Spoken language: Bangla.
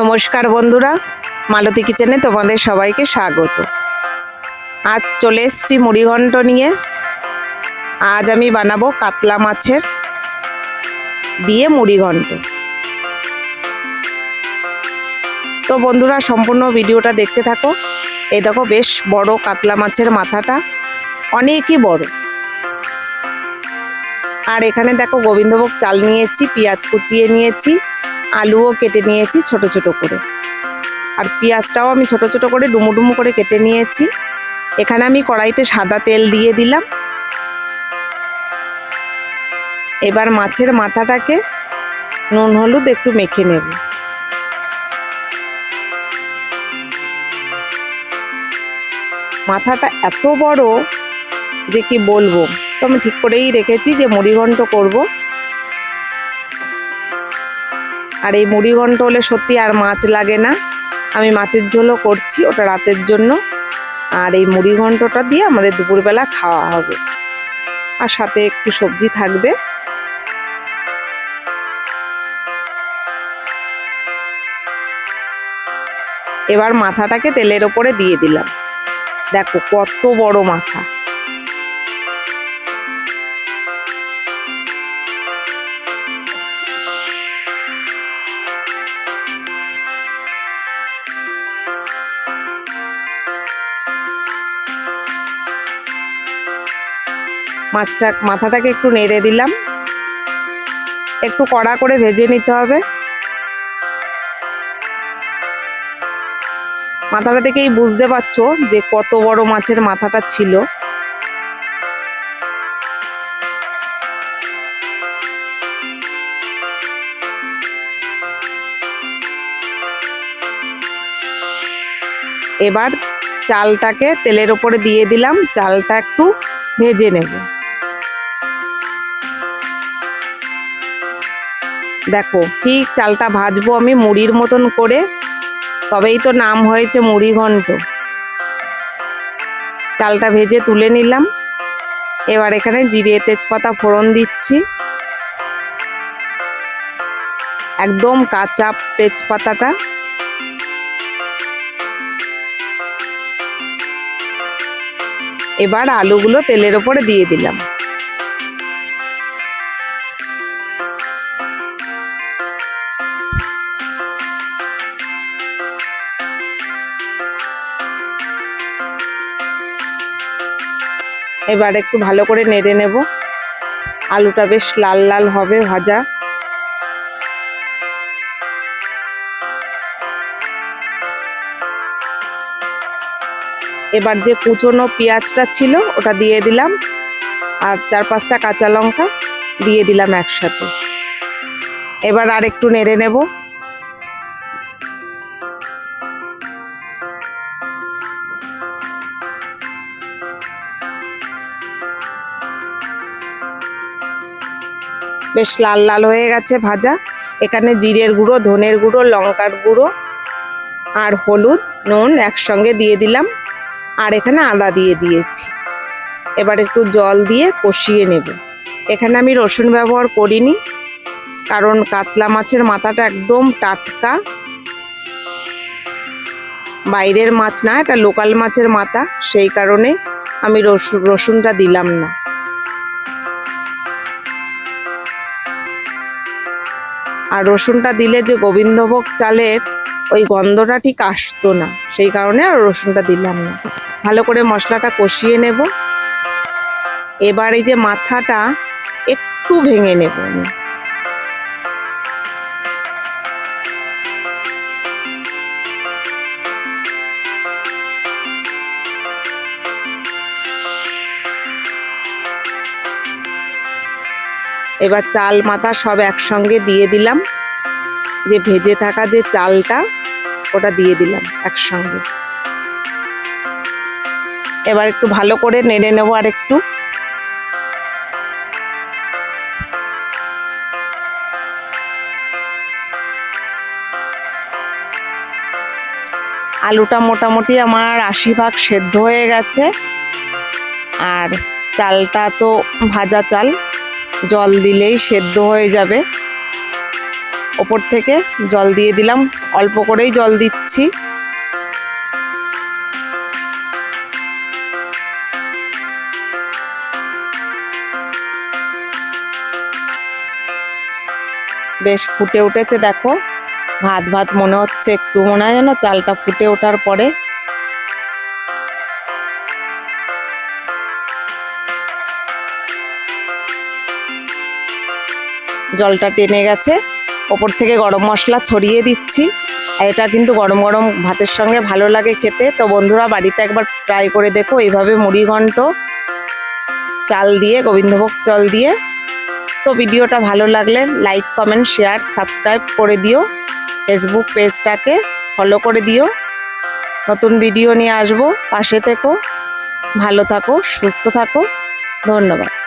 নমস্কার বন্ধুরা, মালতী কিচেনে তোমাদের সবাইকে স্বাগত। আজ চলে এসছি মুড়িঘণ্ট নিয়ে। আজ আমি বানাবো কাতলা মাছের দিয়ে মুড়িঘণ্ট তো বন্ধুরা, সম্পূর্ণ ভিডিওটা দেখতে থাকো। এই দেখো, বেশ বড় কাতলা মাছের মাথাটা, অনেকই বড়। আর এখানে দেখো, গোবিন্দভোগ চাল নিয়েছি, পেঁয়াজ কুচিয়ে নিয়েছি। আলুও কেটে নিয়েছি ছোট ছোট করে। আর পেঁয়াজটাও আমি ছোট ছোট করে ডুমু ডুমু করে কেটে নিয়েছি। এখানে আমি কড়াইতে সাদা তেল দিয়ে দিলাম। এবার মাছের মাথাটাকে নুন হলুদ একটু মেখে নেব। মাথাটা এত বড় যে কি বলব? তো আমি ঠিক করেই রেখেছি যে মুড়িঘণ্ট করব। আর এই মুড়ি ঘন্ট হলে সত্যি আর মাছ লাগে না। আমি মাছের ঝোলও করছি ওটা রাতের জন্য। আর এই মুড়ি ঘন্টটা দিয়ে আমাদের দুপুরবেলা খাওয়া হবে। আর সাথে একটু সবজি থাকবে। এবার মাথাটাকে তেলের ওপরে দিয়ে দিলাম। দেখো কত বড় মাথা। মাছটা মাথাটাকে একটু নেড়ে দিলাম। একটু কড়া করে ভেজে নিতে হবে। মাথাটা থেকেই বুঝতে পারছ যে কত বড় মাছের মাথাটা ছিল। এবার চালটাকে তেলের ওপরে দিয়ে দিলাম। চালটা একটু ভেজে নেব। দেখো, ঠিক চালটা ভাজবো আমি মুড়ির মতন করে। তবেই তো নাম হয়েছে মুড়ি ঘন্ট। চালটা ভেজে তুলে নিলাম। এবার এখানে জিরে তেজপাতা ফোড়ন দিচ্ছি। একদম কাঁচা তেজপাতাটা। এবার আলুগুলো তেলের ওপরে দিয়ে দিলাম। এবার একটু ভালো করে নেড়ে নেব। আলুটা বেশ লাল লাল হবে ভাজা। এবার যে কুচনো পেঁয়াজটা ছিল, ওটা দিয়ে দিলাম। আর চার পাঁচটা কাঁচা লঙ্কা দিয়ে দিলাম একসাথে। এবার আর একটু নেড়ে নেব। বেশ লাল লাল হয়ে গেছে ভাজা। এখানে জিরের গুঁড়ো, ধনের গুঁড়ো, লঙ্কার গুঁড়ো আর হলুদ, নুন একসঙ্গে দিয়ে দিলাম আর এখানে আদা দিয়ে দিয়েছি। এবার একটু জল দিয়ে কষিয়ে নেব। এখানে আমি রসুন ব্যবহার করিনি কারণ কাতলা মাছের মাথাটা একদম টাটকা। বাইরের মাছ না, এটা লোকাল মাছের মাথা, সেই কারণে আমি রসুন, রসুনটা দিলাম না। আর রসুনটা দিলে যে গোবিন্দভোগ চালের ওই গন্ধটা ঠিক আসতো না, সেই কারণে আর রসুনটা দিলাম না। ভালো করে মশলাটা কষিয়ে নেব। এবার এই যে মাথাটা একটু ভেঙে নেব আমি। এবার চাল, মাথা সব একসঙ্গে দিয়ে দিলাম। যে ভেজে থাকা যে চালটা, ওটা দিয়ে দিলাম একসঙ্গে। এবার একটু ভালো করে নেড়ে নেব আর একটু আলুটা মোটামুটি আমার আশি ভাগ সেদ্ধ হয়ে গেছে। আর চালটা তো ভাজা চাল। জল দিলেই সেদ্ধ হয়ে যাবে। ওপর থেকে জল দিয়ে দিলাম। অল্প করেই জল দিচ্ছি। বেশ ফুটে উঠেছে, দেখো। ভাত ভাত মনে হচ্ছে একটু মনে হয় যেন চালটা ফুটে ওঠার পরে। জলটা টেনে গেছে। ওপর থেকে গরম মশলা ছড়িয়ে দিচ্ছি। আর এটা কিন্তু গরম গরম ভাতের সঙ্গে ভালো লাগে খেতে। তো বন্ধুরা, বাড়িতে একবার ট্রাই করে দেখো এইভাবে মুড়ি ঘন্ট, চাল দিয়ে, গোবিন্দভোগ চাল দিয়ে। তো ভিডিওটা ভালো লাগলে লাইক, কমেন্ট, শেয়ার, সাবস্ক্রাইব করে দিও। ফেসবুক পেজটাকে ফলো করে দিও। নতুন ভিডিও নিয়ে আসব। পাশে থেকো। ভালো থাকো, সুস্থ থাকো। ধন্যবাদ।